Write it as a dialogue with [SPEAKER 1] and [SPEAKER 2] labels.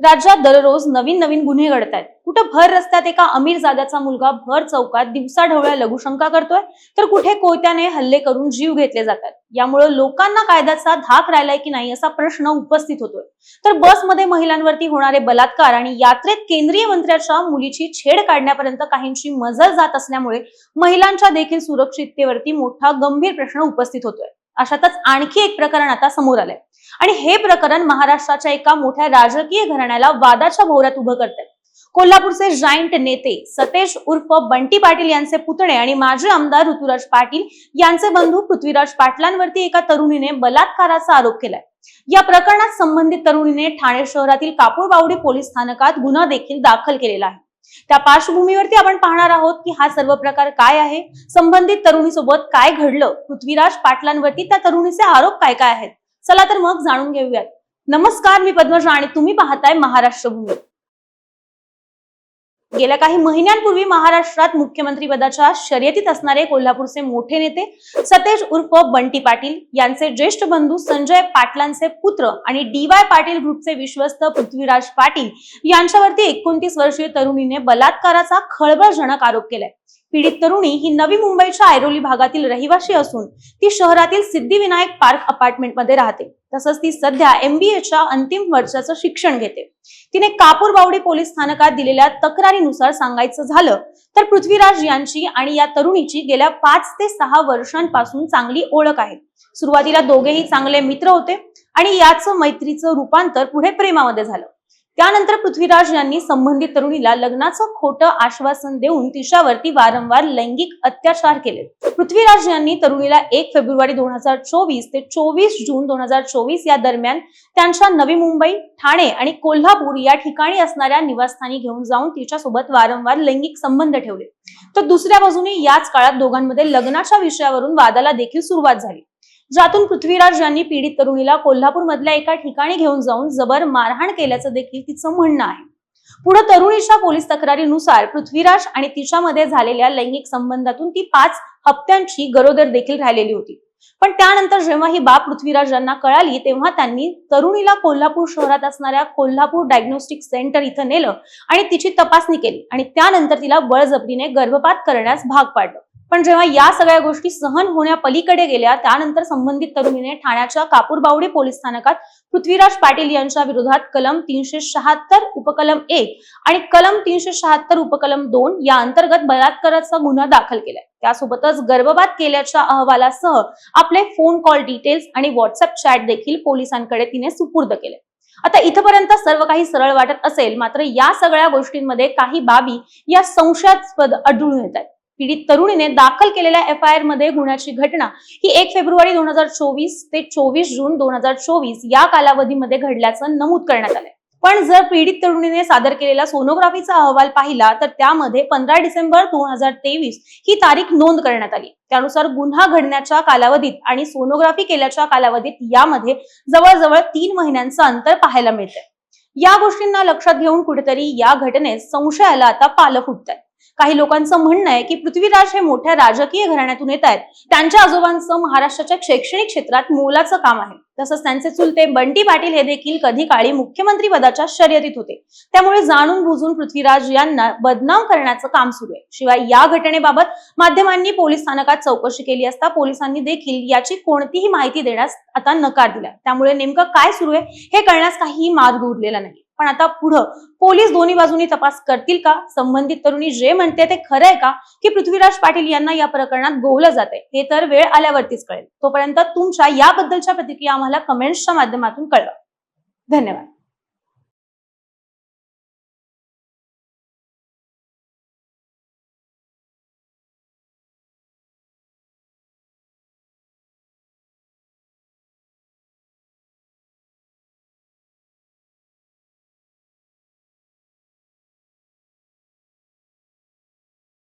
[SPEAKER 1] राज्यात दररोज नवीन नवीन गुन्हे घडत आहेत कुठं भर रस्त्यात एका अमीर जाद्याचा मुलगा भर चौकात दिवसा ढवळ्या लघुशंका करतोय तर कुठे कोयत्याने हल्ले करून जीव घेतले जातात? यामुळे लोकांना कायद्याचा धाक राहिलाय की नाही असा प्रश्न उपस्थित होतोय. तर बसमध्ये महिलांवरती होणारे बलात्कार आणि यात्रेत केंद्रीय मंत्र्याच्या मुलीची छेड काढण्यापर्यंत काहींची मजल जात असल्यामुळे महिलांच्या देखील सुरक्षिततेवरती मोठा गंभीर प्रश्न उपस्थित होतोय. अशातच आणखी एक प्रकरण आता समोर आलंय. आणि हे प्रकरण महाराष्ट्राच्या एका मोठ्या राजकीय घराण्याला वादाच्या भोवऱ्यात उभं करते कोल्हापूरचे जायंट नेते सतेज उर्फ बंटी पाटील यांचे पुतणे आणि माजी आमदार ऋतुराज पाटील यांचे बंधू पृथ्वीराज पाटलांवरती एका तरुणीने बलात्काराचा आरोप केलाय. या प्रकरणात संबंधित तरुणीने ठाणे शहरातील कापूरबावडी पोलीस स्थानकात गुन्हा देखील दाखल केलेला आहे. त्या पार्श्वभूमीवरती आपण पाहणार आहोत की हा सर्व प्रकार काय आहे संबंधित तरुणीसोबत काय घडलं पृथ्वीराज पाटलांवरती त्या तरुणीचे आरोप काय काय आहेत? चला तर मग जाणून घेऊयात. नमस्कार मी पद्मजा आणि तुम्ही पाहताय महाराष्ट्र भूमी गेल्या काही महिन्यांपूर्वी महाराष्ट्रात मुख्यमंत्री पदाच्या शर्यतीत असणारे कोल्हापूरचे मोठे नेते सतेज उर्फ बंटी पाटील यांचे ज्येष्ठ बंधू संजय पाटलांचे पुत्र आणि डी वाय पाटील ग्रुपचे विश्वस्त पृथ्वीराज पाटील यांच्यावरती एकोणतीस वर्षीय तरुणीने बलात्काराचा खळबळजनक आरोप केलाय. पीडित तरुणी ही नवी मुंबईच्या ऐरोली भागातील रहिवासी असून ती शहरातील सिद्धिविनायक पार्क अपार्टमेंटमध्ये राहते. तसंच ती सध्या एमबीएच्या अंतिम वर्षाचं शिक्षण घेते. तिने कापूरबावडी पोलीस स्थानकात दिलेल्या तक्रारीनुसार सांगायचं झालं तर पृथ्वीराज यांची आणि या तरुणीची गेल्या पाच ते सहा वर्षांपासून चांगली ओळख आहे. सुरुवातीला दोघेही चांगले मित्र होते आणि याच मैत्रीचं रूपांतर पुढे प्रेमामध्ये झालं. त्यानंतर पृथ्वीराज यांनी संबंधित तरुणीला लग्नाचं खोटं आश्वासन देऊन तिच्यावरती वारंवार लैंगिक अत्याचार केले. पृथ्वीराज यांनी तरुणीला एक फेब्रुवारी दोन हजार चोवीस ते चोवीस जून दोन हजार चोवीस या दरम्यान त्यांच्या नवी मुंबई ठाणे आणि कोल्हापूर या ठिकाणी असणाऱ्या निवासस्थानी घेऊन जाऊन तिच्यासोबत वारंवार लैंगिक संबंध ठेवले. तर दुसऱ्या बाजूने याच काळात दोघांमध्ये लग्नाच्या विषयावरून वादाला देखील सुरुवात झाली. ज्यातून पृथ्वीराज यांनी पीडित तरुणीला कोल्हापूर मधल्या एका ठिकाणी घेऊन जाऊन जबर मारहाण केल्याचं देखील तिचं म्हणणं आहे. पुढे तरुणीच्या पोलीस तक्रारीनुसार पृथ्वीराज आणि तिच्यामध्ये झालेल्या लैंगिक संबंधातून ती पाच हप्त्यांची गरोदर देखील राहिलेली होती. पण त्यानंतर जेव्हा ही बाब पृथ्वीराज यांना कळाली तेव्हा त्यांनी तरुणीला कोल्हापूर शहरात असणाऱ्या कोल्हापूर डायग्नोस्टिक सेंटर इथं नेलं आणि तिची तपासणी केली आणि त्यानंतर तिला बळजबरीने गर्भपात करण्यास भाग पाडलं. पण जेव्हा या सगळ्या गोष्टी सहन होण्या पलीकडे गेल्या त्यानंतर संबंधित तरुणीने ठाण्याच्या कापूरबावडी पोलीस स्थानकात पृथ्वीराज पाटील यांच्या विरोधात कलम तीनशे शहात्तर उपकलम एक आणि कलम तीनशे शहात्तर उपकलम दोन या अंतर्गत बलात्काराचा गुन्हा दाखल केलाय. त्यासोबतच गर्भपात केल्याच्या अहवालासह आपले फोन कॉल डिटेल्स आणि व्हॉट्सअप चॅट देखील पोलिसांकडे तिने सुपूर्द केले. आता इथपर्यंत सर्व काही सरळ वाटत असेल मात्र या सगळ्या गोष्टींमध्ये काही बाबी या संशयास्पद आढळून येत आहेत. पीडित तरुणीने दाखल केलेल्या एफ आय आरमध्ये गुन्ह्याची घटना ही एक फेब्रुवारी दोन हजार चोवीस ते चोवीस जून दोन हजार चोवीस या कालावधीमध्ये घडल्याचं नमूद करण्यात आलंय. पण जर पीडित तरुणीने सादर केलेला सोनोग्राफीचा अहवाल पाहिला तर त्यामध्ये पंधरा डिसेंबर दोन हजार तेवीस ही तारीख नोंद करण्यात आली. त्यानुसार गुन्हा घडण्याच्या कालावधीत आणि सोनोग्राफी केल्याच्या कालावधीत यामध्ये जवळजवळ तीन महिन्यांचं अंतर पाहायला मिळतंय. या गोष्टींना लक्षात घेऊन कुठेतरी या घटनेत संशयाला आता पालं फुटत आहे काही लोकांचं म्हणणं आहे की पृथ्वीराज हे मोठ्या राजकीय घराण्यातून येत आहेत. त्यांच्या आजोबांचं महाराष्ट्राच्या शैक्षणिक क्षेत्रात मोलाचं काम आहे. तसंच त्यांचे चुलते बंटी पाटील हे देखील कधी काळी मुख्यमंत्री पदाच्या शर्यतीत होते. त्यामुळे जाणून बुजून पृथ्वीराज यांना बदनाम करण्याचं काम सुरू आहे. शिवाय या घटनेबाबत माध्यमांनी पोलीस स्थानकात चौकशी केली असता पोलिसांनी देखील याची कोणतीही माहिती देण्यास आता नकार दिला त्यामुळे नेमकं काय सुरू आहे हे कळण्यास काहीही मार्ग उरलेला नाही. पण आता पुढं पोलीस दोन्ही बाजूनी तपास करतील का? संबंधित तरुणी जे म्हणते ते खरंय का? की पृथ्वीराज पाटील यांना या प्रकरणात गोवलं जाते हे तर वेळ आल्यावरतीच कळेल. तोपर्यंत तुमच्या याबद्दलच्या प्रतिक्रिया आम्हाला कमेंट्सच्या माध्यमातून कळवा. धन्यवाद.